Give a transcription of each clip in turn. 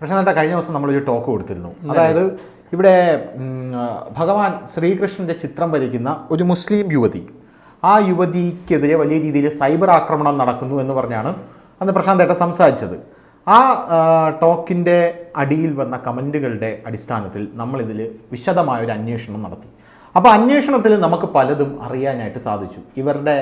പ്രശ്നമായിട്ട് കഴിഞ്ഞ ദിവസം നമ്മളൊരു ടോക്ക് കൊടുത്തിരുന്നു. അതായത് ഇവിടെ ഭഗവാൻ ശ്രീകൃഷ്ണന്റെ ചിത്രം വരയ്ക്കുന്ന ഒരു മുസ്ലിം യുവതി. ആ യുവതിക്കെതിരെ വലിയ രീതിയിൽ സൈബർ ആക്രമണം നടക്കുന്നു എന്ന് പറഞ്ഞാണ് അന്ന് പ്രശാന്ത് ഏട്ട സംസാരിച്ചത്. ആ ടോക്കിന്റെ അടിയിൽ വന്ന കമന്റുകളുടെ അടിസ്ഥാനത്തിൽ നമ്മളിതിൽ വിശദമായൊരു അന്വേഷണം നടത്തി. അപ്പോൾ അന്വേഷണത്തിൽ നമുക്ക് പലതും അറിയാനായിട്ട് സാധിച്ചു. ഇവരുടെ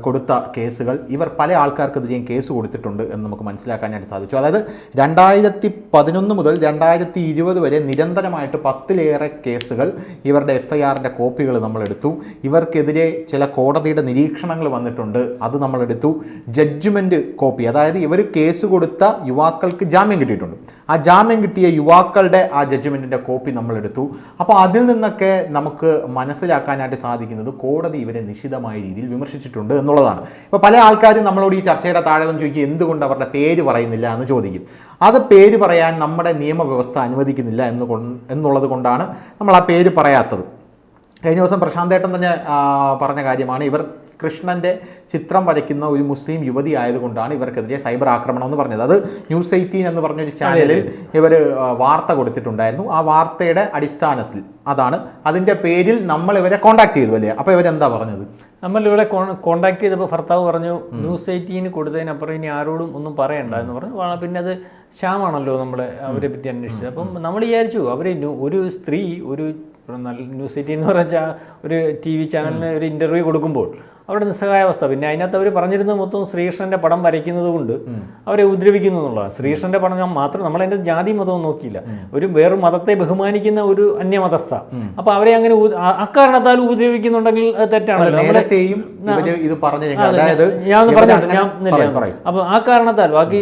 കൊടുത്ത കേസുകൾ ഇവർ പല ആൾക്കാർക്കെതിരെയും കേസ് കൊടുത്തിട്ടുണ്ട് എന്ന് നമുക്ക് മനസ്സിലാക്കാനായിട്ട് സാധിച്ചു. അതായത് രണ്ടായിരത്തി പതിനൊന്ന് മുതൽ രണ്ടായിരത്തി ഇരുപത് വരെ നിരന്തരമായിട്ട് പത്തിലേറെ കേസുകൾ ഇവരുടെ എഫ് ഐ ആറിന്റെ കോപ്പികൾ നമ്മളെടുത്തു. ഇവർക്കെതിരെ ചില കോടതിയുടെ നിരീക്ഷണങ്ങൾ വന്നിട്ടുണ്ട്. അത് നമ്മളെടുത്തു. Judgement copy. അതായത് ഇവർ കേസ് കൊടുത്ത യുവാക്കൾക്ക് ജാമ്യം കിട്ടിയിട്ടുണ്ട്. ആ ജാമ്യം കിട്ടിയ യുവാക്കളുടെ ആ ജഡ്ജ്മെന്റിന്റെ കോപ്പി നമ്മളെടുത്തു. അപ്പോൾ അതിൽ നിന്നൊക്കെ നമുക്ക് മനസ്സിലാക്കാനായിട്ട് സാധിക്കുന്നത് കോടതി ഇവരെ നിശിതമായ രീതിയിൽ വിമർശിച്ചിട്ടുണ്ട് എന്നുള്ളതാണ്. ഇപ്പോൾ പല ആൾക്കാരും നമ്മളോട് ഈ ചർച്ചയുടെ താഴെ വന്ന് ചോദിക്കുക എന്തുകൊണ്ട് അവരുടെ പേര് പറയുന്നില്ല എന്ന് ചോദിക്കും. അത് പേര് പറയാൻ നമ്മുടെ നിയമവ്യവസ്ഥ അനുവദിക്കുന്നില്ല എന്ന് എന്നുള്ളത് കൊണ്ടാണ് നമ്മൾ ആ പേര് പറയാത്തത്. കഴിഞ്ഞ ദിവസം പ്രശാന്തേട്ടൻ തന്നെ പറഞ്ഞ കാര്യമാണ്. ഇവർ കൃഷ്ണന്റെ ചിത്രം വരയ്ക്കുന്ന ഒരു മുസ്ലിം യുവതി ആയതുകൊണ്ടാണ് ഇവർക്കെതിരെ സൈബർ ആക്രമണം എന്ന് പറഞ്ഞത്. അത് ന്യൂസ് എയ്റ്റീൻ എന്ന് പറഞ്ഞൊരു ചാനലിൽ ഇവർ വാർത്ത കൊടുത്തിട്ടുണ്ടായിരുന്നു. ആ വാർത്തയുടെ അടിസ്ഥാനത്തിൽ അതാണ് അതിന്റെ പേരിൽ നമ്മൾ ഇവരെ കോൺടാക്ട് ചെയ്തു അല്ലേ? അപ്പോൾ ഇവരെന്താ പറഞ്ഞത്? നമ്മൾ ഇവിടെ കോണ്ടാക്ട് ചെയ്തപ്പോൾ ഭർത്താവ് പറഞ്ഞു ന്യൂസ് എയ്റ്റീന് കൊടുത്തതിനപ്പുറം ഇനി ആരോടും ഒന്നും പറയണ്ട എന്ന് പറഞ്ഞു. പിന്നെ അത് ശ്യാമാണല്ലോ നമ്മളെ അവരെ പറ്റി അന്വേഷിച്ചത്. അപ്പം നമ്മൾ വിചാരിച്ചു അവർ ഒരു സ്ത്രീ ഒരു നല്ല ന്യൂസ് എയ്റ്റീൻ എന്ന് പറഞ്ഞ ഒരു ടി വി ചാനലിന് ഒരു ഇന്റർവ്യൂ കൊടുക്കുമ്പോൾ അവിടെ നിസ്സഹായാവസ്ഥ പിന്നെ അതിനകത്ത് അവർ പറഞ്ഞിരുന്നത് മൊത്തം ശ്രീകൃഷ്ണന്റെ പടം വരയ്ക്കുന്നത് കൊണ്ട് അവരെ ഉപദ്രവിക്കുന്നു എന്നുള്ളതാണ്. ശ്രീകൃഷ്ണന്റെ പടം ഞാൻ മാത്രം നമ്മൾ അതിന്റെ ജാതി മതവും നോക്കിയില്ല. ഒരു വേറൊരു മതത്തെ ബഹുമാനിക്കുന്ന ഒരു അന്യമതസ്ഥ. അപ്പൊ അവരെ അങ്ങനെ അക്കാരണത്താൽ ഉപദ്രവിക്കുന്നുണ്ടെങ്കിൽ പറയൂ. അപ്പൊ ആ കാരണത്താൽ ബാക്കി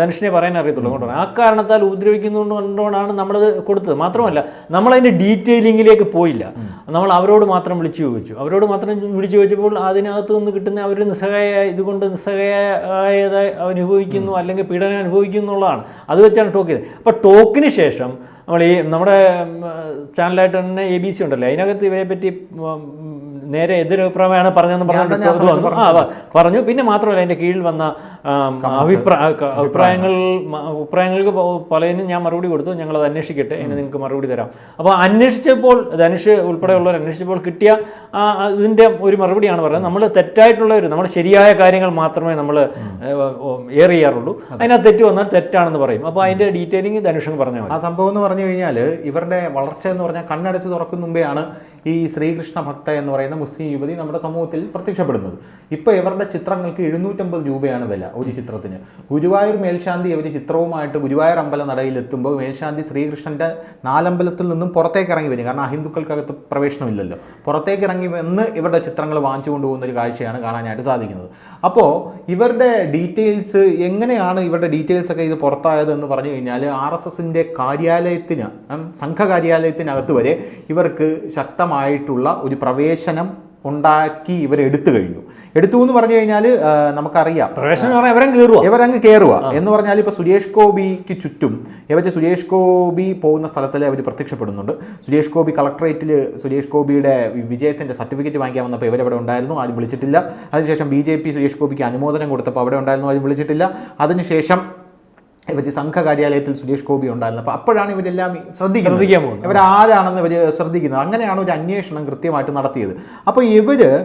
ധനുഷിനെ പറയാൻ അറിയത്തുള്ളൂ അങ്ങോട്ട് ആ കാരണത്താൽ ഉപദ്രവിക്കുന്നുണ്ടോണ്ടാണ് നമ്മളത് കൊടുത്തത്. മാത്രമല്ല നമ്മൾ അതിന്റെ ഡീറ്റെയിലിങ്ങിലേക്ക് പോയില്ല. നമ്മൾ അവരോട് മാത്രം വിളിച്ചു ചോദിച്ചു. അവരോട് മാത്രം വിളിച്ചു ചോദിച്ചപ്പോൾ അതിനകത്തു നിന്ന് കിട്ടുന്ന അവർ നിസ്സഹായ ഇതുകൊണ്ട് നിസ്സഹായത അനുഭവിക്കുന്നു അല്ലെങ്കിൽ പീഡനം അനുഭവിക്കുന്നു എന്നുള്ളതാണ് അത് വെച്ചാണ് ടോക്ക് ചെയ്തത്. അപ്പോൾ ടോക്കിന് ശേഷം നമ്മൾ ഈ നമ്മുടെ ചാനലായിട്ട് തന്നെ എ ബി സി ഉണ്ടല്ലോ. അതിനകത്ത് ഇവരെ പറ്റി നേരെ എതിരഭിപ്രായമാണ് പറഞ്ഞതെന്ന് പറഞ്ഞു പറഞ്ഞു. പിന്നെ മാത്രമല്ല അതിന്റെ കീഴിൽ വന്ന അഭിപ്രായ അഭിപ്രായങ്ങൾ. അഭിപ്രായങ്ങൾക്ക് പലതിനും ഞാൻ മറുപടി കൊടുത്തു. ഞങ്ങൾ അത് അന്വേഷിക്കട്ടെ. എന്ന് നിങ്ങൾക്ക് മറുപടി തരാം. അപ്പോൾ അന്വേഷിച്ചപ്പോൾ ധനുഷ് ഉൾപ്പെടെയുള്ളവർ അന്വേഷിച്ചപ്പോൾ കിട്ടിയ ഇതിന്റെ ഒരു മറുപടിയാണ് പറയുന്നത്. നമ്മൾ തെറ്റായിട്ടുള്ള ഒരു നമ്മൾ ശരിയായ കാര്യങ്ങൾ മാത്രമേ നമ്മൾ എയർ ചെയ്യാറുള്ളൂ. അതിനകത്ത് തെറ്റ് വന്നാൽ തെറ്റാണെന്ന് പറയും. അപ്പോൾ അതിന്റെ ഡീറ്റെയിലിംഗ് ധനുഷ് പറഞ്ഞാൽ ആ സംഭവം എന്ന് പറഞ്ഞു കഴിഞ്ഞാൽ ഇവരുടെ വളർച്ച എന്ന് പറഞ്ഞാൽ കണ്ണടച്ച് തുറക്കും മുമ്പെയാണ് ഈ ശ്രീകൃഷ്ണ ഭക്ത എന്ന് പറയുന്ന മുസ്ലിം യുവതി നമ്മുടെ സമൂഹത്തിൽ പ്രത്യക്ഷപ്പെടുന്നത്. ഇപ്പോൾ ഇവരുടെ ചിത്രങ്ങൾക്ക് എഴുന്നൂറ്റമ്പത് രൂപയാണ് വില. ഒരു ചിത്രത്തിന്. ഗുരുവായൂർ മേൽശാന്തി ഒരു ചിത്രവുമായിട്ട് ഗുരുവായൂർ അമ്പല നടയിൽ എത്തുമ്പോൾ മേൽശാന്തി ശ്രീകൃഷ്ണന്റെ നാലമ്പലത്തിൽ നിന്നും പുറത്തേക്ക് ഇറങ്ങി വരും. കാരണം അഹിന്ദുക്കൾക്കകത്ത് പ്രവേശനമില്ലല്ലോ. പുറത്തേക്ക് ഇറങ്ങി വന്ന് ഇവരുടെ ചിത്രങ്ങൾ വാങ്ങിച്ചു കൊണ്ടുപോകുന്ന ഒരു കാഴ്ചയാണ് കാണാനായിട്ട് സാധിക്കുന്നത്. അപ്പോൾ ഇവരുടെ ഡീറ്റെയിൽസ് എങ്ങനെയാണ് ഇവരുടെ ഡീറ്റെയിൽസ് ഒക്കെ ഇത് പുറത്തായത് എന്ന് പറഞ്ഞു കഴിഞ്ഞാൽ ആർ എസ് എസിന്റെ കാര്യാലയത്തിന് സംഘകാര്യാലയത്തിനകത്ത് സംഘ കാര്യാലയത്തിനകത്ത് വരെ ഇവർക്ക് ശക്തമായിട്ടുള്ള ഒരു പ്രവേശനം ഉണ്ടാക്കി ഇവർ എടുത്തു കഴിഞ്ഞു. എടുത്തു എന്ന് പറഞ്ഞു കഴിഞ്ഞാൽ നമുക്കറിയാം. ഇവരങ്ങ് കയറുക എന്ന് പറഞ്ഞാൽ ഇപ്പോൾ സുരേഷ് ഗോപിക്ക് ചുറ്റും ഇവർ സുരേഷ് ഗോപി പോകുന്ന സ്ഥലത്തിൽ അവർ പ്രത്യക്ഷപ്പെടുന്നുണ്ട്. സുരേഷ് ഗോപി കളക്ടറേറ്റിൽ സുരേഷ് ഗോപിയുടെ വിജയത്തിന്റെ സർട്ടിഫിക്കറ്റ് വാങ്ങിക്കാൻ വന്നപ്പോൾ ഇവരവിടെ ഉണ്ടായിരുന്നു ആരും വിളിച്ചിട്ടില്ല. അതിനുശേഷം ബി ജെ പി സുരേഷ് ഗോപിക്ക് അനുമോദനം കൊടുത്തപ്പോൾ അവിടെ ഉണ്ടായിരുന്നു ആരും വിളിച്ചിട്ടില്ല. അതിനുശേഷം ഇവർ സംഘ കാര്യാലയത്തിൽ സുരേഷ് ഗോപി ഉണ്ടായിരുന്നു. അപ്പോൾ അപ്പോഴാണ് ഇവരെല്ലാം ശ്രദ്ധിക്കുന്നത്. പോകുന്നത്. ഇവർ ആരാണെന്ന് ഇവർ ശ്രദ്ധിക്കുന്നത്. അങ്ങനെയാണ് ഒരു അന്വേഷണം കൃത്യമായിട്ട് നടത്തിയത്. അപ്പോൾ ഇവർ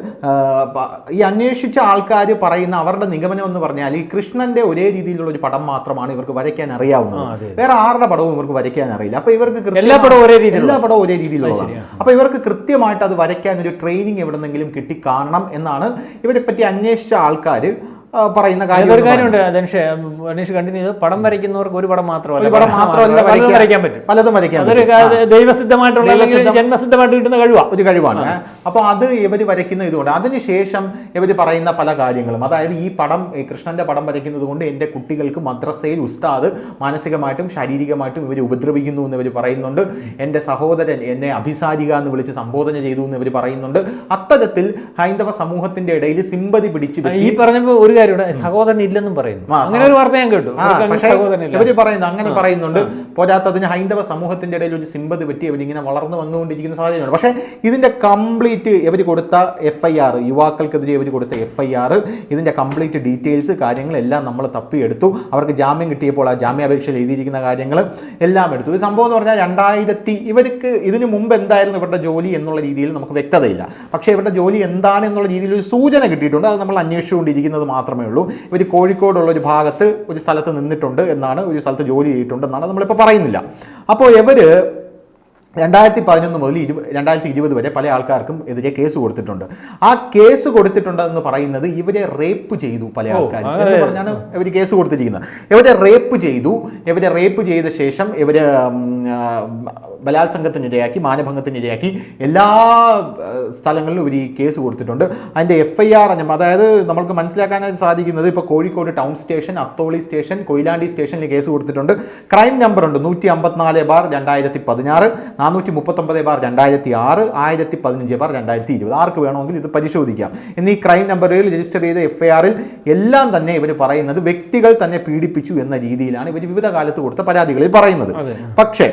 ഈ അന്വേഷിച്ച ആൾക്കാർ പറയുന്ന അവരുടെ നിഗമനം എന്ന് പറഞ്ഞാൽ ഈ കൃഷ്ണന്റെ ഒരേ രീതിയിലുള്ള ഒരു പടം മാത്രമാണ് ഇവർക്ക് വരയ്ക്കാൻ അറിയാവുന്നത്. വേറെ ആരുടെ പടവും ഇവർക്ക് വരയ്ക്കാൻ അറിയില്ല. അപ്പോൾ ഇവർക്ക് എല്ലാ പടവും ഒരേ രീതിയിലുള്ള- എല്ലാ പടവും ഒരേ രീതിയിലുള്ളതാണ്. അപ്പോൾ ഇവർക്ക് കൃത്യമായിട്ട് അത് വരയ്ക്കാൻ ഒരു ട്രെയിനിങ് എവിടെന്നെങ്കിലും കിട്ടിക്കാണണം എന്നാണ് ഇവരെ പറ്റി അന്വേഷിച്ച ആൾക്കാർ പറയുന്ന കാര്യം ഒരു കാര്യമുണ്ട് ധനുഷ് കണ്ടിന്യൂ ചെയ്ത് പടം വരയ്ക്കുന്നവർക്ക് ഒരു പടം മാത്രമല്ല. പടം മാത്രമല്ല പലതും വരയ്ക്കാൻ- വരയ്ക്കാൻ പറ്റും. പലതും വരയ്ക്കാൻ അതൊരു ദൈവസിദ്ധമായിട്ടുള്ള ജന്മസിദ്ധമായിട്ട് കിട്ടുന്ന കഴിവാണ് ഒരു കഴിവാണ്. അപ്പോൾ അത് ഇവർ വരയ്ക്കുന്ന ഇതുകൊണ്ട് അതിനുശേഷം ഇവർ പറയുന്ന പല കാര്യങ്ങളും അതായത് ഈ പടം കൃഷ്ണന്റെ പടം വരയ്ക്കുന്നത് കൊണ്ട് എന്റെ കുട്ടികൾക്ക് മദ്രസയിൽ ഉസ്താദ് മാനസികമായിട്ടും ശാരീരികമായിട്ടും ഇവർ ഉപദ്രവിക്കുന്നു എന്ന് ഇവർ പറയുന്നുണ്ട്. എന്റെ സഹോദരൻ എന്നെ അഭിസാരിക എന്ന് വിളിച്ച് സംബോധന ചെയ്തു എന്ന് ഇവർ പറയുന്നുണ്ട്. അത്തരത്തിൽ ഹൈന്ദവ സമൂഹത്തിന്റെ ഇടയിൽ സിമ്പതി പിടിച്ചു ഈ പറഞ്ഞപ്പോൾ ഒരു വീട്ടുകാരുടെ സഹോദരൻ ഇല്ലെന്നും പറയുന്നു അങ്ങനെ ഒരു വാർത്ത ഞാൻ കേട്ടു. പക്ഷേ ഇവർ പറയുന്നു അങ്ങനെ പറയുന്നുണ്ട്. പോരാത്തതിന് ഹൈന്ദവ സമൂഹത്തിന്റെ ഇടയിൽ ഒരു സിമ്പത് പറ്റി ഇവരിങ്ങനെ വളർന്നു വന്നുകൊണ്ടിരിക്കുന്ന സാഹചര്യമാണ്. പക്ഷേ ഇതിന്റെ കംപ്ലീറ്റ് ഇവർ കൊടുത്ത എഫ് ഐ ആർ യുവാക്കൾക്കെതിരെ ഇവർ കൊടുത്ത എഫ് ഐ ആർ ഇതിന്റെ കംപ്ലീറ്റ് ഡീറ്റെയിൽസ് കാര്യങ്ങളെല്ലാം നമ്മൾ തപ്പിയെടുത്തു. അവർക്ക് ജാമ്യം കിട്ടിയപ്പോൾ ആ ജാമ്യാപേക്ഷയിൽ എഴുതിയിരിക്കുന്ന കാര്യങ്ങൾ എല്ലാം എടുത്തു. ഈ സംഭവം എന്ന് പറഞ്ഞാൽ രണ്ടായിരത്തി ഇവർക്ക് ഇതിനു മുമ്പ് എന്തായിരുന്നു ഇവരുടെ ജോലി എന്നുള്ള രീതിയിൽ നമുക്ക് വ്യക്തതയില്ല. പക്ഷേ ഇവരുടെ ജോലി എന്താണ് എന്നുള്ള രീതിയിൽ ഒരു സൂചന കിട്ടിയിട്ടുണ്ട്. അത് നമ്മൾ അന്വേഷിച്ചുകൊണ്ടിരിക്കുന്നത് മാത്രമേ ഉള്ളൂ. ഇവർ കോഴിക്കോടുള്ള ഒരു ഭാഗത്ത് ഒരു സ്ഥലത്ത് നിന്നിട്ടുണ്ട് എന്നാണ് ഒരു സ്ഥലത്ത് ജോലി ചെയ്തിട്ടുണ്ട് എന്നാണ് നമ്മളിപ്പോൾ പറയുന്നില്ല. അപ്പോൾ ഇവർ രണ്ടായിരത്തി പതിനൊന്ന് മുതൽ ഇരു രണ്ടായിരത്തി ഇരുപത് വരെ പല ആൾക്കാർക്കും എതിരെ കേസ് കൊടുത്തിട്ടുണ്ട്. ആ കേസ് കൊടുത്തിട്ടുണ്ടെന്ന് പറയുന്നത് ഇവരെ റേപ്പ് ചെയ്തു പല ആൾക്കാരും. എന്ന് പറഞ്ഞാണ് ഇവർ കേസ് കൊടുത്തിരിക്കുന്നത്. ഇവരെ റേപ്പ് ചെയ്തു. ഇവരെ റേപ്പ് ചെയ്ത ശേഷം ഇവർ ബലാത്സംഗത്തിനിരയാക്കി മാനഭംഗത്തിനിരയാക്കി എല്ലാ സ്ഥലങ്ങളിലും ഇവർ ഈ കേസ് കൊടുത്തിട്ടുണ്ട്. അതിന്റെ എഫ് ഐ ആർ അതായത് നമുക്ക് മനസ്സിലാക്കാനായി സാധിക്കുന്നത് ഇപ്പോൾ Kozhikode town station Atholi station Koyilandy സ്റ്റേഷനിൽ കേസ് കൊടുത്തിട്ടുണ്ട്. ക്രൈം നമ്പർ ഉണ്ട് നൂറ്റി അമ്പത്തിനാല് ബാർ രണ്ടായിരത്തി പതിനാറ് നാനൂറ്റി മുപ്പത്തൊമ്പത് ബാർ രണ്ടായിരത്തി ആറ് ആയിരത്തി പതിനഞ്ച് ബാർ രണ്ടായിരത്തി ഇരുപത് ആർക്ക് വേണമെങ്കിൽ ഇത് പരിശോധിക്കാം. എന്നീ ക്രൈം നമ്പറിൽ രജിസ്റ്റർ ചെയ്ത എഫ് ഐ ആറിൽ എല്ലാം തന്നെ ഇവർ പറയുന്നത് വ്യക്തികൾ തന്നെ പീഡിപ്പിച്ചു എന്ന രീതിയിലാണ് ഇവർ വിവിധ കാലത്ത് കൊടുത്ത പരാതികളിൽ പറയുന്നത്. പക്ഷേ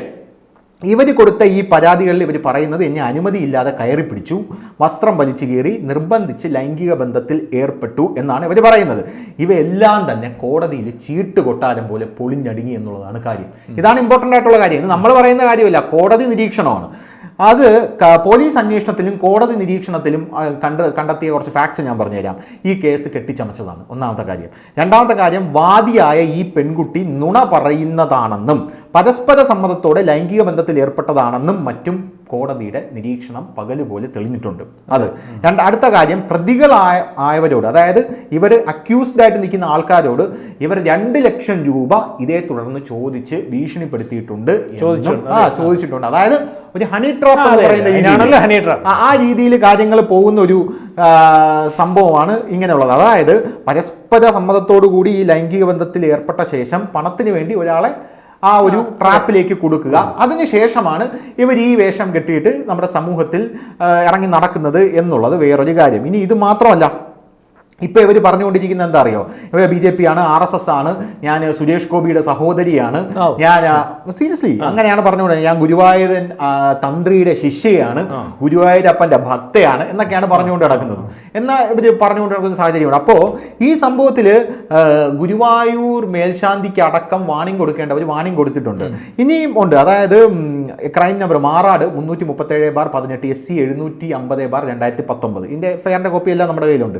ഇവർ കൊടുത്ത ഈ പരാതികളിൽ ഇവർ പറയുന്നത് എന്നെ അനുമതിയില്ലാതെ കയറി പിടിച്ചു വസ്ത്രം വലിച്ചു കീറി നിർബന്ധിച്ച് ലൈംഗിക ബന്ധത്തിൽ ഏർപ്പെട്ടു എന്നാണ് ഇവർ പറയുന്നത്. ഇവയെല്ലാം തന്നെ കോടതിയിൽ ചീട്ട് കൊട്ടാരം പോലെ പൊളിഞ്ഞടുങ്ങി എന്നുള്ളതാണ് കാര്യം. ഇതാണ് ഇമ്പോർട്ടന്റ് ആയിട്ടുള്ള കാര്യം. ഇത് നമ്മൾ പറയുന്ന കാര്യമല്ല. കോടതി നിരീക്ഷണമാണ്. അത് പോലീസ് അന്വേഷണത്തിലും കോടതി നിരീക്ഷണത്തിലും കണ്ട് കണ്ടെത്തിയ കുറച്ച് ഫാക്ട്സ് ഞാൻ പറഞ്ഞുതരാം. ഈ കേസ് കെട്ടിച്ചമച്ചതാണ് ഒന്നാമത്തെ കാര്യം. രണ്ടാമത്തെ കാര്യം വാദിയായ ഈ പെൺകുട്ടി നുണ പറയുന്നതാണെന്നും പരസ്പര സമ്മതത്തോടെ ലൈംഗിക ബന്ധത്തിൽ ഏർപ്പെട്ടതാണെന്നും മറ്റും കോടതിയുടെ നിരീക്ഷണം പകലുപോലെ തെളിഞ്ഞിട്ടുണ്ട്. അത്. രണ്ട് അടുത്ത കാര്യം പ്രതികളായ ആയവരോട് അതായത് ഇവർ അക്യൂസ്ഡ് ആയിട്ട് നിൽക്കുന്ന ആൾക്കാരോട് ഇവർ രണ്ട് ലക്ഷം രൂപ ഇതേ തുടർന്ന് ചോദിച്ച് ഭീഷണിപ്പെടുത്തിയിട്ടുണ്ട് ആ ചോദിച്ചിട്ടുണ്ട്. അതായത് ഒരു ഹണി ട്രാപ്പ് എന്ന് പറയുന്ന ആ- രീതിയിൽ കാര്യങ്ങൾ പോകുന്ന ഒരു സംഭവമാണ് ഇങ്ങനെയുള്ളത്. അതായത് പരസ്പര സമ്മതത്തോടു കൂടി ഈ ലൈംഗിക ബന്ധത്തിൽ ഏർപ്പെട്ട ശേഷം പണത്തിന് വേണ്ടി ഒരാളെ ആ ഒരു ട്രാപ്പിലേക്ക് കൊടുക്കുക. അതിനുശേഷമാണ് ഇവർ ഈ വേഷം കെട്ടിയിട്ട് നമ്മുടെ സമൂഹത്തിൽ ഇറങ്ങി നടക്കുന്നത് എന്നുള്ളത് വേറൊരു കാര്യം. ഇനി ഇത് മാത്രമല്ല ഇപ്പോൾ ഇവർ പറഞ്ഞുകൊണ്ടിരിക്കുന്നത് എന്താ അറിയോ? ഇവർ ബി ജെ പി ആണ് ആർ എസ് എസ് ആണ് ഞാൻ സുരേഷ് ഗോപിയുടെ സഹോദരിയാണ് ഞാൻ സീരിയസ്ലി അങ്ങനെയാണ് പറഞ്ഞുകൊണ്ടത് ഞാൻ ഗുരുവായൂരൻ തന്ത്രിയുടെ ശിഷ്യയാണ് ഗുരുവായൂരപ്പന്റെ ഭക്തയാണ് എന്നൊക്കെയാണ് പറഞ്ഞുകൊണ്ട് നടക്കുന്നത്. എന്നാൽ ഇവർ പറഞ്ഞുകൊണ്ട് നടക്കുന്ന സാഹചര്യമാണ്. അപ്പോൾ ഈ സംഭവത്തിൽ ഗുരുവായൂർ മേൽശാന്തിക്ക് അടക്കം വാണിംഗ് കൊടുക്കേണ്ട ഒരു വാണിംഗ് കൊടുത്തിട്ടുണ്ട്. ഇനിയും ഉണ്ട്. അതായത് ക്രൈം നമ്പർ മാറാട് മുന്നൂറ്റി മുപ്പത്തേഴ് ബാർ പതിനെട്ട് എസ് സി എഴുന്നൂറ്റി അമ്പത് ബാർ രണ്ടായിരത്തി പത്തൊമ്പത് ഇതിന്റെ ഫയറിന്റെ കോപ്പി എല്ലാം നമ്മുടെ കയ്യിലുണ്ട്.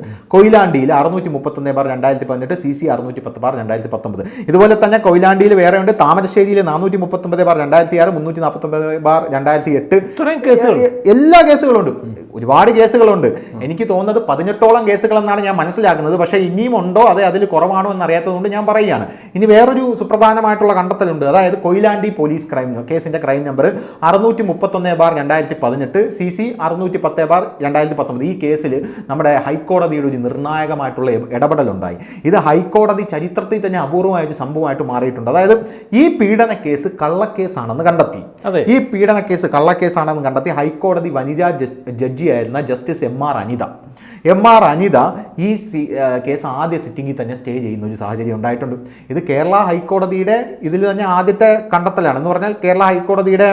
കൊയിലാണ്ടിയിൽ അറുന്നൂറ്റി മുപ്പത്തൊന്ന് ബാർ രണ്ടായിരത്തി പതിനെട്ട് സി സി അറുന്നൂറ്റി പത്ത് ബാർ രണ്ടായിരത്തി പത്തൊമ്പത് ഇതുപോലെ തന്നെ കൊയിലാണ്ടിയിൽ വേറെ ഉണ്ട് താമരശ്ശേരിയിൽ നാനൂറ്റി മുപ്പത്തൊമ്പത് ബാർ രണ്ടായിരത്തി ആറ് മുന്നൂറ്റി നാൽപ്പത്തൊമ്പത് ബാർ രണ്ടായിരത്തി എട്ട് എല്ലാ കേസുകളും ഉണ്ട് എല്ലാ കേസുകളുണ്ട്. ഒരുപാട് കേസുകളുണ്ട്. എനിക്ക് തോന്നുന്നത് പതിനെട്ടോളം കേസുകൾ എന്നാണ് ഞാൻ മനസ്സിലാക്കുന്നത്. പക്ഷേ ഇനിയും ഉണ്ടോ? അതെ അതിൽ കുറവാണോ എന്ന് അറിയാത്തതുകൊണ്ട് ഞാൻ പറയുകയാണ്. ഇനി വേറൊരു സുപ്രധാനമായിട്ടുള്ള കണ്ടെത്തലുണ്ട്. അതായത് കൊയിലാണ്ടി പോലീസ് ക്രൈം കേസിന്റെ ക്രൈം നമ്പർ അറുന്നൂറ്റി മുപ്പത്തൊന്ന് ബാർ രണ്ടായിരത്തി പതിനെട്ട് സി സി അറുന്നൂറ്റി പത്ത് ബാർ രണ്ടായിരത്തി പത്തൊമ്പത് ഈ കേസിൽ നമ്മുടെ ഹൈക്കോടതിയുടെ ഒരു നിർണായകമായിട്ടുള്ള ഇടപെടലുണ്ടായി. ഇത് ഹൈക്കോടതി ചരിത്രത്തിൽ തന്നെ അപൂർവമായ ഒരു സംഭവമായിട്ട് മാറിയിട്ടുണ്ട്. അതായത് ഈ പീഡന കേസ് കള്ളക്കേസാണെന്ന് കണ്ടെത്തി. ഈ പീഡന കേസ് കള്ളക്കേസാണെന്ന് കണ്ടെത്തി ഹൈക്കോടതി വനിതാ ജഡ്ജിയായിരുന്ന justice M R Anitha. M R Anitha ഈ കേസ് ആദ്യ സിറ്റിംഗിൽ തന്നെ സ്റ്റേ ചെയ്യുന്ന ഒരു സാഹചര്യം ഉണ്ടായിട്ടുണ്ട്. ഇത് കേരള ഹൈക്കോടതിയുടെ ഇതിൽ തന്നെ ആദ്യത്തെ കണ്ടെത്തലാണ്. എന്ന് പറഞ്ഞാൽ കേരള ഹൈക്കോടതിയുടെ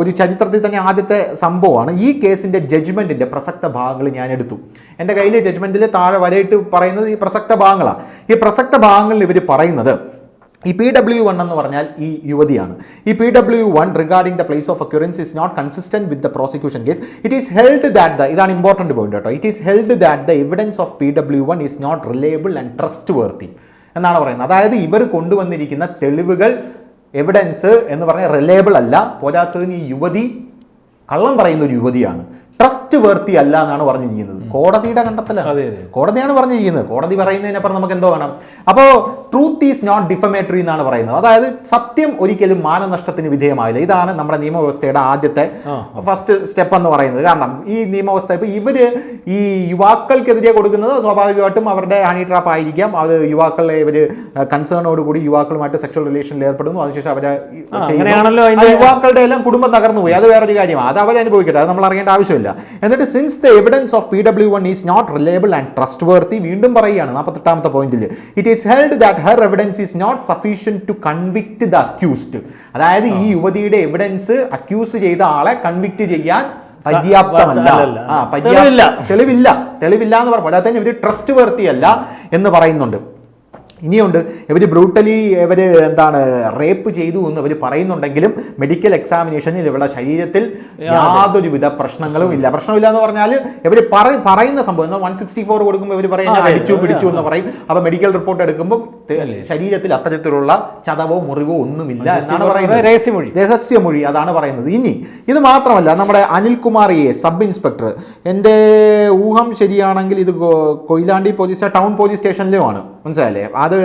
ഒരു ചരിത്രത്തിൽ തന്നെ ആദ്യത്തെ സംഭവമാണ്. ഈ കേസിന്റെ ജഡ്ജ്മെന്റിന്റെ പ്രസക്ത ഭാഗങ്ങൾ ഞാൻ എടുത്തു. എന്റെ കയ്യിൽ ജഡ്ജ്മെന്റിൽ താഴെ വരയിട്ട് പറയുന്നത് ഈ പ്രസക്ത ഭാഗങ്ങളാണ്. ഈ പ്രസക്ത ഭാഗങ്ങളിൽ ഇവർ പറയുന്നത് ഈ പി ഡബ്ല്യു വൺ എന്ന് പറഞ്ഞാൽ ഈ യുവതിയാണ്. ഈ P W one regarding the place of occurrence is not consistent with the prosecution case it is held that the ഇതാണ് ഇമ്പോർട്ടന്റ് പോയിന്റ് കേട്ടോ. It is held that the evidence of P W one is not reliable and trustworthy എന്നാണ് പറയുന്നത്. അതായത് ഇവർ കൊണ്ടുവന്നിരിക്കുന്ന തെളിവുകൾ evidence എന്ന് പറഞ്ഞാൽ reliable അല്ല. പോരാത്തതിന് ഈ യുവതി കള്ളം പറയുന്ന ഒരു യുവതിയാണ്. ട്രസ്റ്റ് വേർത്തി അല്ല എന്നാണ് പറഞ്ഞിരിക്കുന്നത് കോടതിയുടെ കണ്ടെത്തലാണ്. അതെ കോടതിയാണ് പറഞ്ഞിരിക്കുന്നത് കോടതി പറയുന്നതിനപ്പുറം നമുക്ക് എന്തോ വേണം. അപ്പോ ട്രൂത്ത് ഈസ് നോട്ട് ഡിഫമേറ്ററി എന്നാണ് പറയുന്നത്. അതായത് സത്യം ഒരിക്കലും മാനനഷ്ടത്തിന് വിധേയമാവില്ല. ഇതാണ് നമ്മുടെ നിയമവ്യവസ്ഥയുടെ ആദ്യത്തെ ഫസ്റ്റ് സ്റ്റെപ്പ് എന്ന് പറയുന്നത്. കാരണം ഈ നിയമവ്യവസ്ഥ ഇപ്പോൾ ഇവർ ഈ യുവാക്കൾക്കെതിരെ കൊടുക്കുന്നത് സ്വാഭാവികമായിട്ടും അവരുടെ ഹണി ട്രാപ്പ് ആയിരിക്കാം. അത് യുവാക്കളെ ഇവർ കൺസേണോട് കൂടി യുവാക്കളുമായിട്ട് സെക്ഷൽ റിലേഷനിൽ ഏർപ്പെടുന്നു. അതിനുശേഷം അവരെ യുവാക്കളുടെ എല്ലാം കുടുംബം തകർന്നു പോയി. അത് വേറൊരു കാര്യമാണ്. അത് അവരനുഭവിക്കട്ടെ അനുഭവിക്കട്ടെ. അത് നമ്മൾ അറിയേണ്ട ആവശ്യമില്ല. എന്നിട്ട് since the evidence of P W one is not reliable and trustworthy വീണ്ടും പറയുകയാണ് നാൽപ്പത്തെട്ടാമത്തെ പോയിന്റിൽ it is held that her evidence is not sufficient to convict the accused അതായത് ഈ യുവതിയുടെ എവിഡൻസ് അക്യൂസ് ചെയ്ത ആളെ കൺവിക്ട് ചെയ്യാൻ പര്യാപ്തമല്ല. ആ തെളിവില്ല. തെളിവില്ല. തെളിവില്ല എന്ന് പറഞ്ഞു അതായത് ട്രസ്റ്റ് വർത്തിയല്ല എന്ന് പറയുന്നുണ്ട്. ഇനിയുണ്ട്. ഇവർ ബ്രൂട്ടലി ഇവർ എന്താണ് റേപ്പ് ചെയ്തു എന്ന് ഇവർ പറയുന്നുണ്ടെങ്കിലും മെഡിക്കൽ എക്സാമിനേഷനിൽ ഇവരുടെ ശരീരത്തിൽ യാതൊരുവിധ പ്രശ്നങ്ങളും ഇല്ല. പ്രശ്നമില്ല എന്ന് പറഞ്ഞാൽ ഇവർ പറയുന്ന സംഭവം വൺ സിക്സ്റ്റി ഫോർ കൊടുക്കുമ്പോൾ ഇവർ പറയുന്നത് അടിച്ചു പിടിച്ചു എന്ന് പറയും. അപ്പോൾ മെഡിക്കൽ റിപ്പോർട്ട് എടുക്കുമ്പോൾ ശരീരത്തിൽ അത്തരത്തിലുള്ള ചതവോ മുറിവോ ഒന്നുമില്ല എന്നാണ് പറയുന്നത്. രഹസ്യമൊഴി. രഹസ്യമൊഴി അതാണ് പറയുന്നത്. ഇനി ഇത് മാത്രമല്ല നമ്മുടെ അനിൽകുമാർ എ സബ് ഇൻസ്പെക്ടർ എന്റെ ഊഹം ശരിയാണെങ്കിൽ ഇത് കൊയിലാണ്ടി പോലീസ് ടൗൺ പോലീസ് സ്റ്റേഷനിലുമാണ് മനസ്സിലായില്ലേ? അത്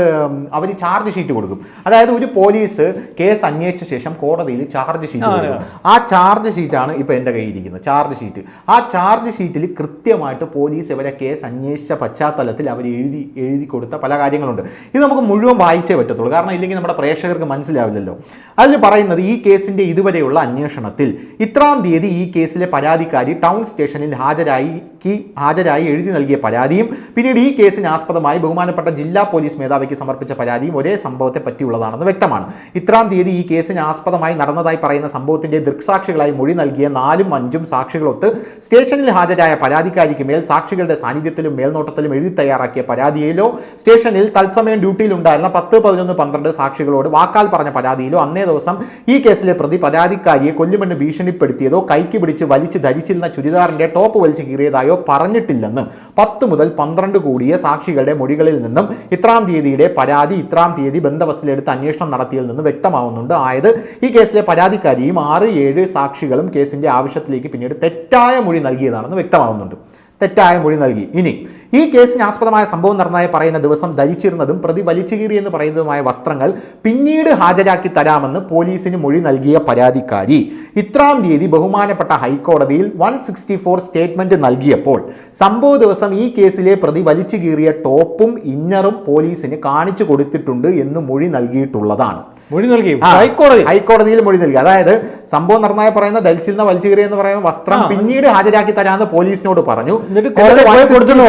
അവർ ചാർജ് ഷീറ്റ് കൊടുക്കും. അതായത് ഒരു പോലീസ് കേസ് അന്വേഷിച്ച ശേഷം കോടതിയിൽ ചാർജ് ഷീറ്റ് കൊടുക്കും. ആ ചാർജ് ഷീറ്റാണ് ഇപ്പോൾ എന്റെ കയ്യിൽ ഇരിക്കുന്നത് ചാർജ് ഷീറ്റ്. ആ ചാർജ് ഷീറ്റിൽ കൃത്യമായിട്ട് പോലീസ് ഇവരെ കേസ് അന്വേഷിച്ച പശ്ചാത്തലത്തിൽ അവർ എഴുതി എഴുതി കൊടുത്ത പല കാര്യങ്ങളുണ്ട്. ഇത് നമുക്ക് മുഴുവൻ വായിച്ചേ പറ്റത്തുള്ളൂ. കാരണം ഇല്ലെങ്കിൽ നമ്മുടെ പ്രേക്ഷകർക്ക് മനസ്സിലാവില്ലല്ലോ. അതിൽ പറയുന്നത് ഈ കേസിന്റെ ഇതുവരെയുള്ള അന്വേഷണത്തിൽ ഇത്രാം തീയതി ഈ കേസിലെ പരാതിക്കാരി ടൗൺ സ്റ്റേഷനിൽ ഹാജരായി കി- ഹാജരായി എഴുതി നൽകിയ പരാതിയും പിന്നീട് ഈ കേസിന് ആസ്പദമായി ബഹുമാനപ്പെട്ട ജില്ലാ പോലീസ് മേധാവിക്ക് സമർപ്പിച്ച പരാതിയും ഒരേ സംഭവത്തെ പറ്റിയുള്ളതാണെന്ന് വ്യക്തമാണ്. ഇത്രാം തീയതി ഈ കേസിന് ആസ്പദമായി നടന്നതായി പറയുന്ന സംഭവത്തിന്റെ ദൃക്സാക്ഷികളായി മൊഴി നൽകിയ നാലും അഞ്ചും സാക്ഷികളൊത്ത് സ്റ്റേഷനിൽ ഹാജരായ പരാതിക്കാരിക്ക് മേൽ സാക്ഷികളുടെ സാന്നിധ്യത്തിലും മേൽനോട്ടത്തിലും എഴുതി തയ്യാറാക്കിയ പരാതിയിലോ സ്റ്റേഷനിൽ തത്സമയം ഡ്യൂട്ടിയിലുണ്ടായിരുന്ന പത്ത് പതിനൊന്ന് പന്ത്രണ്ട് സാക്ഷികളോട് വാക്കാൽ പറഞ്ഞ പരാതിയിലോ അന്നേ ദിവസം ഈ കേസിലെ പ്രതി പരാതിക്കാരിയെ കൊല്ലുമെന്ന് ഭീഷണിപ്പെടുത്തിയതോ കൈക്ക് പിടിച്ച് വലിച്ച് ധരിച്ചിരുന്ന ചുരിദാറിന്റെ ടോപ്പ് വലിച്ചു കീറിയതായോ പറഞ്ഞിട്ടില്ലെന്ന് പത്ത് മുതൽ പന്ത്രണ്ട് കൂടിയ സാക്ഷികളുടെ മൊഴികളിൽ നിന്നും ഇത്രാം തീയതിയുടെ പരാതി ഇത്രാം തീയതി ബന്ധവസിലെടുത്ത് അന്വേഷണം നടത്തിയിൽ നിന്ന് വ്യക്തമാവുന്നുണ്ട്. ആയത് ഈ കേസിലെ പരാതിക്കാരിയും ആറ് ഏഴ് സാക്ഷികളും കേസിന്റെ ആവശ്യത്തിലേക്ക് പിന്നീട് തെറ്റായ മൊഴി നൽകിയതാണെന്ന് വ്യക്തമാവുന്നുണ്ട്. തെറ്റായ മൊഴി നൽകി. ഇനി ഈ കേസിന് ആസ്പദമായ സംഭവം നടന്നതായി പറയുന്ന ദിവസം ധരിച്ചിരുന്നതും പ്രതി വലിച്ചു കീറി എന്ന് പറയുന്നതുമായ വസ്ത്രങ്ങൾ പിന്നീട് ഹാജരാക്കി തരാമെന്ന് പോലീസിന് മൊഴി നൽകിയ പരാതിക്കാരി. ഇത്രാം തീയതി ബഹുമാനപ്പെട്ട ഹൈക്കോടതിയിൽ വൺ സിക്സ്റ്റി ഫോർ സ്റ്റേറ്റ്മെന്റ് നൽകിയപ്പോൾ സംഭവ ദിവസം ഈ കേസിലെ പ്രതി വലിച്ചു ടോപ്പും ഇന്നറും പോലീസിന് കാണിച്ചു കൊടുത്തിട്ടുണ്ട് എന്ന് മൊഴി നൽകിയിട്ടുള്ളതാണ്. മൊഴി നൽകി. ഹൈക്കോടതി. ഹൈക്കോടതിയിൽ മൊഴി നൽകി. അതായത് സംഭവം നടന്നായ പറയുന്ന ദൽച്ചിരുന്ന വലിച്ചുകീറി എന്ന് പറയുന്ന വസ്ത്രം പിന്നീട് ഹാജരാക്കി തരാമെന്ന് പോലീസിനോട് പറഞ്ഞു.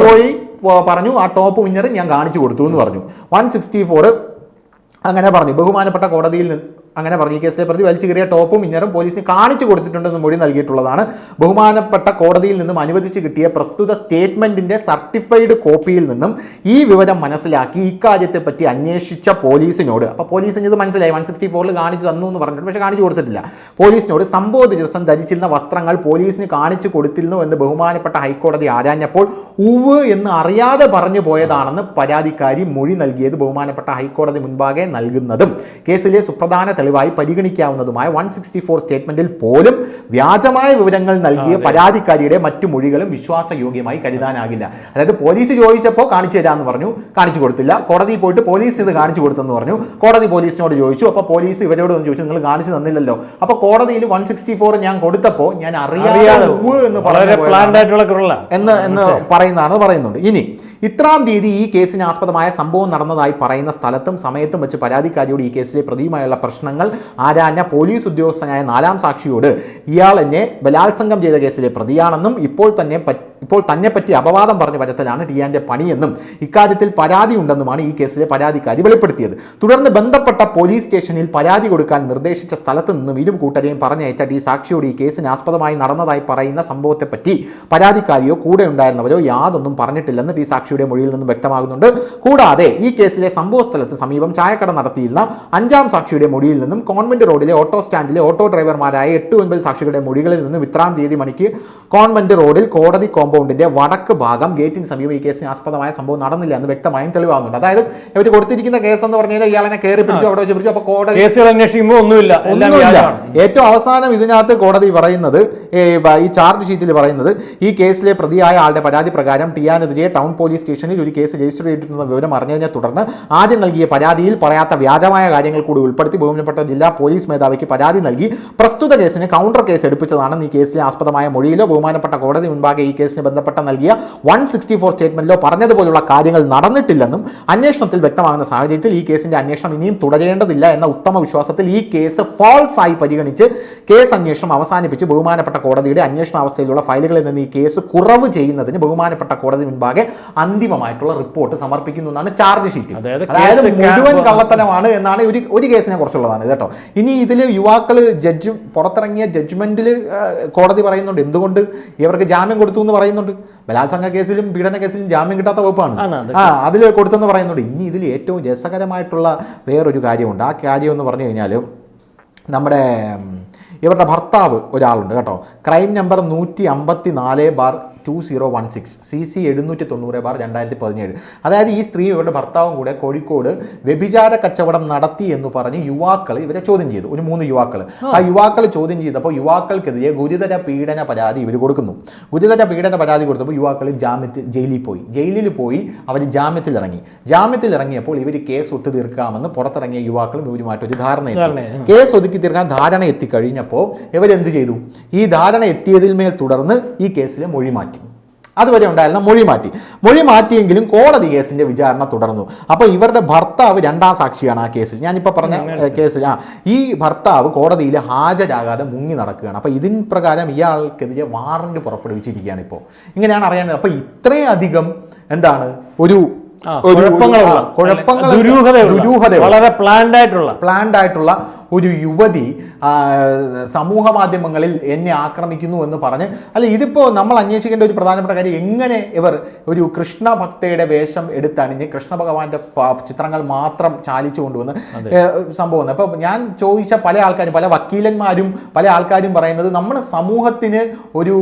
പോയി പറഞ്ഞു. പറഞ്ഞു ആ ടോപ്പ് വിന്നർ ഞാൻ കാണിച്ചു കൊടുത്തു എന്ന് പറഞ്ഞു. വൺ സിക്സ്റ്റി ഫോർ അങ്ങനെ പറഞ്ഞു. ബഹുമാനപ്പെട്ട കോടതിയിൽ നിന്ന് അങ്ങനെ പറഞ്ഞു കേസിലെ പ്രതി വലിച്ചു കയറിയ ടോപ്പും ഇന്നറും പോലീസിന് കാണിച്ചു കൊടുത്തിട്ടുണ്ടെന്ന് മൊഴി നൽകിയിട്ടുള്ളതാണ്. ബഹുമാനപ്പെട്ട കോടതിയിൽ നിന്നും അനുവദിച്ച് കിട്ടിയ പ്രസ്തുത സ്റ്റേറ്റ്മെന്റിന്റെ സർട്ടിഫൈഡ് കോപ്പിയിൽ നിന്നും ഈ വിവരം മനസ്സിലാക്കി ഇക്കാര്യത്തെ പറ്റി അന്വേഷിച്ച പോലീസിനോട്. അപ്പോൾ പോലീസിന് ഇത് മനസ്സിലായി. വൺ സിക്സ്റ്റി ഫോറിൽ കാണിച്ചു തന്നു എന്ന് പറഞ്ഞിട്ട് പക്ഷെ കാണിച്ചു കൊടുത്തിട്ടില്ല. പോലീസിനോട് സംഭവ ദിവസം ധരിച്ചിരുന്ന വസ്ത്രങ്ങൾ പോലീസിന് കാണിച്ചു കൊടുത്തിരുന്നു എന്ന് ബഹുമാനപ്പെട്ട ഹൈക്കോടതി ആരാഞ്ഞപ്പോൾ ഉവ് എന്ന് അറിയാതെ പറഞ്ഞു പോയതാണെന്ന് പരാതിക്കാരി മൊഴി നൽകിയത് ബഹുമാനപ്പെട്ട ഹൈക്കോടതി മുൻപാകെ നൽകുന്നതും. കേസിലെ സുപ്രധാന തെളിവായി പരിഗണിക്കാവുന്നതുമായ വൺ സിക്സ്റ്റി ഫോർ സ്റ്റേറ്റ്മെന്റിൽ പോലും വ്യാജമായ വിവരങ്ങൾ നൽകിയ പരാതിക്കാരിയുടെ മറ്റു മൊഴികളും വിശ്വാസയോഗ്യമായി കരുതാനാകില്ല. അതായത് പോലീസ് ചോദിച്ചപ്പോൾ കാണിച്ചു തരാമെന്ന് പറഞ്ഞു കാണിച്ചു കൊടുത്തില്ല. കോടതിയിൽ പോയിട്ട് പോലീസ് ഇത് കാണിച്ചു കൊടുത്തെന്ന് പറഞ്ഞു. കോടതി പോലീസിനോട് ചോദിച്ചു അപ്പോൾ പോലീസ് ഇവരോട് ഒന്ന് ചോദിച്ചു നിങ്ങൾ കാണിച്ചു തന്നില്ലല്ലോ. അപ്പോൾ കോടതിയിൽ വൺ സിക്സ്റ്റി ഫോർ ഞാൻ കൊടുത്തപ്പോൾ ഞാൻ അറിയാതെ എന്ന് എന്ന് എന്ന് പറയുന്നതാണ് പറയുന്നുണ്ട്. ഇനി ഇത്രാം തീയതി ഈ കേസിന് ആസ്പദമായ സംഭവം നടന്നതായി പറയുന്ന സ്ഥലത്തും സമയത്തും വെച്ച് പരാതിക്കാരിയോട് ഈ കേസിലെ പ്രതിയുമായുള്ള പ്രശ്നങ്ങൾ ആരാഞ്ഞ പോലീസ് ഉദ്യോഗസ്ഥനായ നാലാം സാക്ഷിയോട് ഇയാൾ എന്നെ ബലാത്സംഗം ചെയ്ത കേസിലെ പ്രതിയാണെന്നും ഇപ്പോൾ തന്നെ ഇപ്പോൾ തന്നെ പറ്റി അപവാദം പറഞ്ഞു വരത്തലാണ് ടിയാന്റെ പണിയെന്നും ഇക്കാര്യത്തിൽ പരാതി ഉണ്ടെന്നുമാണ് ഈ കേസിലെ പരാതിക്കാരി വെളിപ്പെടുത്തിയത്. തുടർന്ന് ബന്ധപ്പെട്ട പോലീസ് സ്റ്റേഷനിൽ പരാതി കൊടുക്കാൻ നിർദ്ദേശിച്ച സ്ഥലത്ത് നിന്നും ഇരു കൂട്ടരെയും പറഞ്ഞയച്ച ടി സാക്ഷിയോട് ഈ കേസിന് ആസ്പദമായി നടന്നതായി പറയുന്ന സംഭവത്തെപ്പറ്റി പരാതിക്കാരിയോ കൂടെ ഉണ്ടായിരുന്നവരോ യാതൊന്നും പറഞ്ഞിട്ടില്ലെന്ന് ടി സാക്ഷിയുടെ മൊഴിയിൽ നിന്നും വ്യക്തമാകുന്നുണ്ട്. കൂടാതെ ഈ കേസിലെ സംഭവ സ്ഥലത്ത് സമീപം ചായക്കട നടത്തിയിരുന്ന അഞ്ചാം സാക്ഷിയുടെ മൊഴിയിൽ നിന്നും കോൺവെന്റ് റോഡിലെ ഓട്ടോ സ്റ്റാൻഡിലെ ഓട്ടോ ഡ്രൈവർമാരായ എട്ട് ഒൻപത് സാക്ഷികളുടെ മൊഴികളിൽ നിന്നും ഇത്രാം തീയതി മണിക്ക് കോൺവെന്റ് റോഡിൽ കോടതി കോമ്പൗണ്ടിന്റെ വടക്ക് ഭാഗം ഗേറ്റിന് സമീപം ഈ കേസിന് ആസ്പദമായ സംഭവം നടന്നില്ല എന്ന് വ്യക്തമായും തെളിവാകുന്നുണ്ട്. അതായത് ഇവർ കൊടുത്തിരിക്കുന്ന കേസ് എന്ന് പറഞ്ഞാൽ ഇയാളെ കയറി പിടിച്ചു അവിടെ വെച്ച് പിടിച്ചു അപ്പോൾ കോടതി കേസുകൾ അന്വേഷിക്കുമ്പോൾ ഒന്നുമില്ല. ഒന്നുമില്ല. ഏറ്റവും അവസാനം ഇതിനകത്ത് കോടതി പറയുന്നത് ഈ ചാർജ് ഷീറ്റിൽ പറയുന്നത് ഈ കേസിലെ പ്രതിയായ ആളുടെ പരാതി പ്രകാരം ടിയാനെതിരെ ടൗൺ പോലീസ് സ്റ്റേഷനിൽ ഒരു കേസ് രജിസ്റ്റർ ചെയ്തിട്ടുണ്ടെന്ന വിവരം അറിഞ്ഞതിനെ തുടർന്ന് ആദ്യം നൽകിയ പരാതിയിൽ പറയാത്ത വ്യാജമായ കാര്യങ്ങൾ കൂടി ഉൾപ്പെടുത്തി ബഹുമാനപ്പെട്ട ജില്ലാ പോലീസ് മേധാവിക്ക് പരാതി നൽകി. പ്രസ്തുത കേസിന് കൗണ്ടർ കേസ് എടുപ്പിച്ചതാണ് ഈ കേസിലെ ആസ്പദമായ മൊഴിയിലോ ബഹുമാനപ്പെട്ട കോടതി മുൻപാകെ ഈ കേസ് കേസിന് ബന്ധപ്പെട്ട നൽകിയ വൺ സിക്സ്റ്റി ഫോർ സ്റ്റേറ്റ്മെന്റിലോ പറഞ്ഞതുപോലുള്ള കാര്യങ്ങൾ നടന്നിട്ടില്ലെന്നും അന്വേഷണത്തിൽ വ്യക്തമാകുന്ന സാഹചര്യത്തിൽ ഈ കേസിന്റെ അന്വേഷണം ഇനിയും തുടരേണ്ടതില്ല എന്ന ഉത്തമ വിശ്വാസത്തിൽ ഈ കേസ് ഫോൾസ് ആയി പരിഗണിച്ച് കേസ് അന്വേഷണം അവസാനിപ്പിച്ച് ബഹുമാനപ്പെട്ട കോടതിയുടെ അന്വേഷണ അവസ്ഥയിലുള്ള ഫയലുകളിൽ നിന്ന് ഈ കേസ് കുറവ് ചെയ്യുന്നതിന് ബഹുമാനപ്പെട്ട കോടതി മുൻപാകെ അന്തിമമായിട്ടുള്ള റിപ്പോർട്ട് സമർപ്പിക്കുന്നു എന്നാണ് ചാർജ് ഷീറ്റ് അതായത് മുഴുവൻ കള്ളത്തനമാണ് കള്ളത്തരമാണ് എന്നാണ് ഒരു ഒരു കേസിനെ കുറിച്ചുള്ളതാണ് ഇത് കേട്ടോ. ഇനി ഇതിൽ യുവാക്കൾ ജഡ്ജ് പുറത്തിറങ്ങിയ ജഡ്ജ്മെന്റിൽ കോടതി പറയുന്നുണ്ട്. എന്തുകൊണ്ട്? ഇവർക്ക് ജാമ്യം കൊടുത്തു എന്ന് പറയുന്നുണ്ട്. ബലാത്സംഗ കേസിലും പീഡന കേസിലും ജാമ്യം കിട്ടാത്ത വകുപ്പാണ്. ആ അതിൽ കൊടുത്തെന്ന് പറയുന്നുണ്ട്. ഇനി ഇതിൽ ഏറ്റവും രസകരമായിട്ടുള്ള വേറൊരു കാര്യമുണ്ട്. ആ കാര്യം എന്ന് പറഞ്ഞു കഴിഞ്ഞാൽ നമ്മുടെ ഇവരുടെ ഭർത്താവ് ഒരാളുണ്ട് കേട്ടോ. ക്രൈം നമ്പർ നൂറ്റി അമ്പത്തി നാല് bar two zero one six C C എഴുന്നൂറ്റി തൊണ്ണൂറ് ബാർ രണ്ടായിരത്തി പതിനേഴ് അതായത് ഈ സ്ത്രീ ഇവരുടെ ഭർത്താവും കൂടെ കോഴിക്കോട് വ്യഭിചാര കച്ചവടം നടത്തി എന്ന് പറഞ്ഞ് യുവാക്കൾ ഇവരെ ചോദ്യം ചെയ്തു. ഒരു മൂന്ന് യുവാക്കൾ ആ. യുവാക്കൾ ചോദ്യം ചെയ്തപ്പോൾ യുവാക്കൾക്കെതിരെ ഗുരുതര പീഡന പരാതി ഇവർ കൊടുക്കുന്നു. ഗുരുതര പീഡന പരാതി കൊടുത്തപ്പോൾ യുവാക്കൾ ജാമ്യത്തിൽ ജയിലിൽ പോയി. ജയിലിൽ പോയി അവർ ജാമ്യത്തിൽ ഇറങ്ങി ജാമ്യത്തിൽ ഇറങ്ങിയപ്പോൾ ഇവർ കേസ് ഒത്തുതീർക്കാമെന്ന് പുറത്തിറങ്ങിയ യുവാക്കളും ഇവരുമായിട്ട് ഒരു ധാരണ. കേസ് ഒതുക്കി തീർക്കാൻ ധാരണ എത്തിക്കഴിഞ്ഞപ്പോൾ ഇവരെന്ത് ചെയ്തു? ഈ ധാരണ എത്തിയതിൽ മേൽ തുടർന്ന് ഈ കേസിലെ മൊഴി മാറ്റി. അതുവരെ ഉണ്ടായിരുന്ന മൊഴി മാറ്റി. മൊഴി മാറ്റിയെങ്കിലും കോടതി കേസിന്റെ വിചാരണ തുടർന്നു. അപ്പോൾ ഇവരുടെ ഭർത്താവ് രണ്ടാം സാക്ഷിയാണ് ആ കേസിൽ. ഞാനിപ്പോൾ പറഞ്ഞ കേസിൽ ആ ഈ ഭർത്താവ് കോടതിയിൽ ഹാജരാകാതെ മുങ്ങി നടക്കുകയാണ്. അപ്പോൾ ഇതിൻ പ്രകാരം ഇയാൾക്കെതിരെ വാറണ്ട് പുറപ്പെടുവിച്ചിരിക്കുകയാണ് ഇപ്പോൾ ഇങ്ങനെയാണ് അറിയാൻ അപ്പോൾ ഇത്രയധികം എന്താണ് ഒരു വളരെ പ്ലാൻഡ് ആയിട്ടുള്ള പ്ലാൻഡ് ആയിട്ടുള്ള ഒരു യുവതി സമൂഹ മാധ്യമങ്ങളിൽ എന്നെ ആക്രമിക്കുന്നു എന്ന് പറഞ്ഞ് അല്ല ഇതിപ്പോ നമ്മൾ അന്വേഷിക്കേണ്ട ഒരു പ്രധാനപ്പെട്ട കാര്യം എങ്ങനെ ഇവർ ഒരു കൃഷ്ണ ഭക്തയുടെ വേഷം എടുത്തണിഞ്ഞ് കൃഷ്ണ ഭഗവാന്റെ ചിത്രങ്ങൾ മാത്രം ചാലിച്ചു കൊണ്ടുവന്ന് സംഭവം അപ്പോൾ ഞാൻ ചോദിച്ച പല ആൾക്കാരും പല വക്കീലന്മാരും പല ആൾക്കാരും പറയുന്നത് നമ്മൾ സമൂഹത്തിന് ഒരു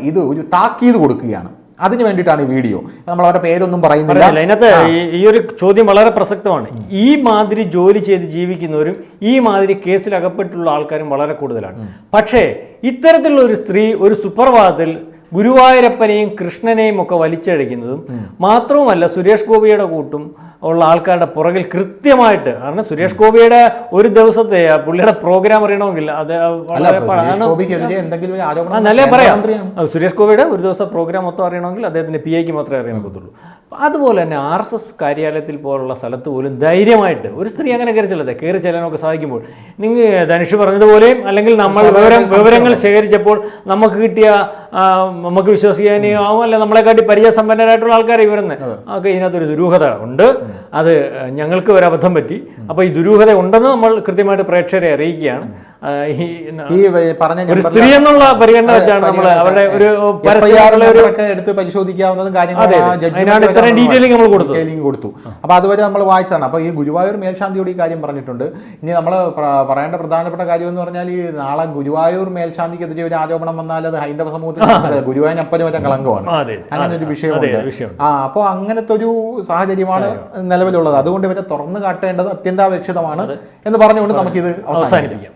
ഇത് ഒരു താക്കീത് കൊടുക്കുകയാണ്. അതിന് വേണ്ടിയിട്ടാണ് ഈ വീഡിയോ. നമ്മൾ അവരുടെ പേരൊന്നും പറയുന്നില്ല. അതിനകത്ത് ഈ- ഈ ഒരു ചോദ്യം വളരെ പ്രസക്തമാണ്. ഈ മാതിരി ജോലി ചെയ്ത് ജീവിക്കുന്നവരും ഈ മാതിരി കേസിൽ അകപ്പെട്ടുള്ള ആൾക്കാരും വളരെ കൂടുതലാണ്. പക്ഷേ ഇത്തരത്തിലുള്ള ഒരു സ്ത്രീ ഒരു സുപ്രഭാതത്തിൽ ഗുരുവായൂരപ്പനെയും കൃഷ്ണനെയും ഒക്കെ വലിച്ചഴിക്കുന്നതും മാത്രവുമല്ല സുരേഷ് ഗോപിയുടെ കൂട്ടും ഉള്ള ആൾക്കാരുടെ പുറകിൽ കൃത്യമായിട്ട് കാരണം സുരേഷ് ഗോപിയുടെ ഒരു ദിവസത്തെ പുള്ളിയുടെ പ്രോഗ്രാം അറിയണമെങ്കിൽ അത് നല്ലേ പറയാം. സുരേഷ് ഗോപിയുടെ ഒരു ദിവസം പ്രോഗ്രാം മൊത്തം അറിയണമെങ്കിൽ അദ്ദേഹത്തിന്റെ പി ഐക്ക് മാത്രമേ അറിയാൻ പറ്റത്തുള്ളൂ. അതുപോലെ തന്നെ ആർ എസ് എസ് കാര്യാലയത്തിൽ പോലുള്ള സ്ഥലത്ത് പോലും ധൈര്യമായിട്ട് ഒരു സ്ത്രീ അങ്ങനെ കയറി ചെല്ലത്തെ കയറി ചെല്ലാനൊക്കെ സാധിക്കുമ്പോൾ. നിങ്ങൾ ധനുഷ് പറഞ്ഞതുപോലെയും അല്ലെങ്കിൽ നമ്മൾ വിവരം വിവരങ്ങൾ ശേഖരിച്ചപ്പോൾ നമുക്ക് കിട്ടിയ നമുക്ക് വിശ്വസിക്കാനും അല്ല നമ്മളെക്കാട്ടി പരിചയസമ്പന്നരായിട്ടുള്ള ആൾക്കാരെ വരുന്നത് ഒക്കെ ഇതിനകത്തൊരു ദുരൂഹത ഉണ്ട്. അത് ഞങ്ങൾക്ക് ഒരു അബദ്ധം പറ്റി. അപ്പോൾ ഈ ദുരൂഹത ഉണ്ടെന്ന് നമ്മൾ കൃത്യമായിട്ട് പ്രേക്ഷകരെ അറിയിക്കുകയാണ്. ഈ ഒരു സ്ത്രീ എന്നുള്ള പരിഗണന വെച്ചാണ് നമ്മൾ അവരുടെ ഒരു എടുത്ത് പരിശോധിക്കാവുന്നതും കാര്യങ്ങളും ഇത്രയും നമ്മൾ കൊടുത്തു. അപ്പൊ അതുവരെ നമ്മൾ വായിച്ചതാണ്. അപ്പൊ ഈ ഗുരുവായൂർ മേൽശാന്തിയോട് ഈ കാര്യം പറഞ്ഞിട്ടുണ്ട്. ഇനി നമ്മൾ പറയേണ്ട പ്രധാനപ്പെട്ട കാര്യം എന്ന് പറഞ്ഞാൽ ഈ നാളെ ഗുരുവായൂർ മേൽശാന്തിക്കെതിരെ ഒരു ആരോപണം വന്നാൽ അത് ഹൈന്ദവ സമൂഹത്തിൽ ഗുരുവായൂരപ്പനും മറ്റേ കളങ്കമാണ്. അങ്ങനെ ഒരു വിഷയമുണ്ട്. ആ അപ്പോൾ അങ്ങനത്തെ ഒരു സാഹചര്യമാണ് നിലവിലുള്ളത്. അതുകൊണ്ട് ഇവരെ തുറന്നു കാട്ടേണ്ടത് അത്യന്താപേക്ഷിതമാണ് എന്ന് പറഞ്ഞുകൊണ്ട് നമുക്കിത് അവസാനിപ്പിക്കാം.